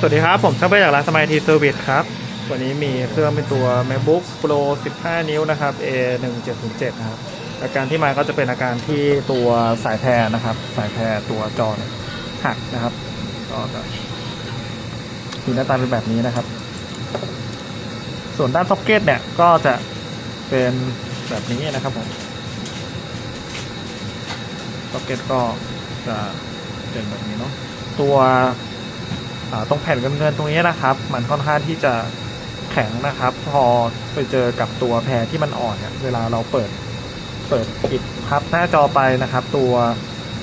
สวัสดีครับ ผมช่างเป้จากร้านสมัยทีเซอร์วิสครับ วันนี้มีเครื่องเป็นตัว MacBook Pro 15 นิ้วนะครับ A 1 7 0 7 นะครับ อาการที่มาก็จะเป็นอาการที่ตัวสายแพรนะครับ สายแพรตัวจอนหักนะครับ ก็จะมีหน้าตาเป็นแบบนี้นะครับ ส่วนด้านซ็อกเก็ตเนี่ยก็จะเป็นแบบนี้นะครับผมซ็อกเก็ตก็จะเป็นแบบนี้เนาะตัว ตรงแผ่นเงินๆตรงนี้นะครับ มันค่อนข้างที่จะแข็งนะครับ พอไปเจอกับตัวแพรที่มันอ่อนเนี่ยเวลาเราเปิดเปิดปิดพับหน้าจอไปนะครับ ตัว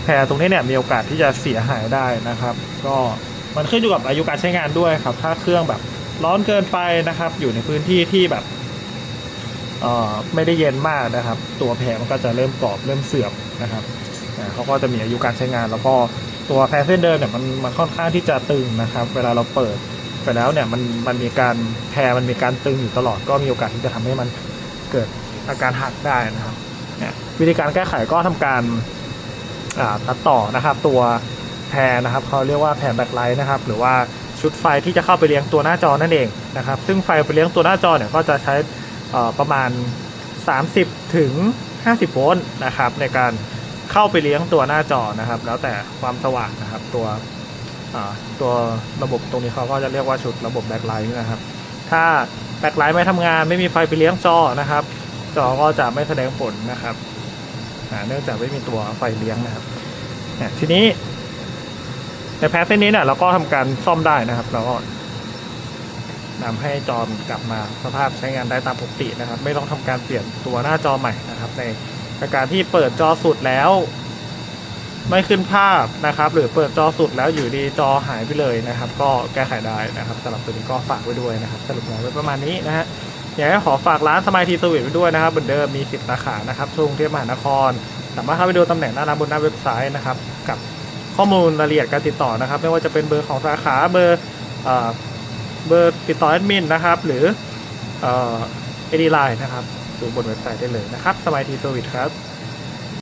แพรตรงนี้เนี่ยมีโอกาสที่จะเสียหายได้นะครับ ก็มันขึ้นอยู่กับอายุการใช้งานด้วยครับ ถ้าเครื่องแบบร้อนเกินไปนะครับ อยู่ในพื้นที่ที่แบบไม่ได้เย็นมากนะครับ ตัวแพรมันก็จะเริ่มกรอบเริ่มเสื่อมนะครับเขาก็จะมีอายุการใช้งาน แล้วก็ ตัวแพรเส้นเดินเนี่ยมันมันค่อนข้างที่จะตึงนะครับ เวลาเราเปิดไปแล้วเนี่ยมันมันมีการแพรมันมีการตึงอยู่ตลอดก็มีโอกาสที่จะทำให้มันเกิดอาการหักได้นะครับเนี่ยวิธีการแก้ไขก็ทำการอ่าตัดต่อนะครับ ตัวแพรนะครับเขาเรียกว่าแพรแบ็คไลท์นะครับ หรือว่าชุดไฟที่จะเข้าไปเลี้ยงตัวหน้าจอนั่นเองนะครับ ซึ่งไฟไปเลี้ยงตัวหน้าจอเนี่ยก็จะใช้ประมาณ 30 ถึง 50 โวลต์นะครับ ในการ เข้าไปเลี้ยงตัวหน้าจอนะครับ แล้วแต่ความสว่างนะครับ ตัวตัวระบบตรงนี้เขาก็จะเรียกว่าชุดระบบแบ็คไลท์นะครับ ถ้าแบ็คไลท์ไม่ทำงานไม่มีไฟไปเลี้ยงจอนะครับ จอก็จะไม่แสดงผลนะครับเนื่องจากไม่มีตัวไฟเลี้ยงนะครับทีนี้ ในแพทเส้นนี้เนี่ยเราก็ทำการซ่อมได้นะครับ เราก็นำให้จอมกลับมาสภาพใช้งานได้ตามปกตินะครับ ไม่ต้องทำการเปลี่ยนตัวหน้าจอใหม่นะครับ ใน อาการที่เปิดจอสุดแล้ว ไม่ขึ้นภาพนะครับ หรือเปิดจอสุดแล้วอยู่ดีจอหายไปเลยนะครับ ก็แก้ไขได้นะครับสำหรับตัวนี้ก็ฝากไว้ด้วยนะครับ สรุปแล้วไว้ประมาณนี้นะฮะอยากให้ขอฝากร้านสมัยทีสวิตไว้ด้วยนะครับเหมือนเดิมมีสิบสาขานะครับทั่วงเทพมหานคร สามารถเข้าไปดูตำแหน่งหน้าร้านบนหน้าเว็บไซต์นะครับ กับข้อมูลรายละเอียดการติดต่อนะครับ ไม่ว่าจะเป็นเบอร์ของสาขาเบอร์เอ่อเบอร์ติดต่อแอดมินนะครับ หรือเอ่อเอดีไลน์นะครับ ดูบนเว็บไซต์ได้เลยนะครับสมัยทีสวิตครับ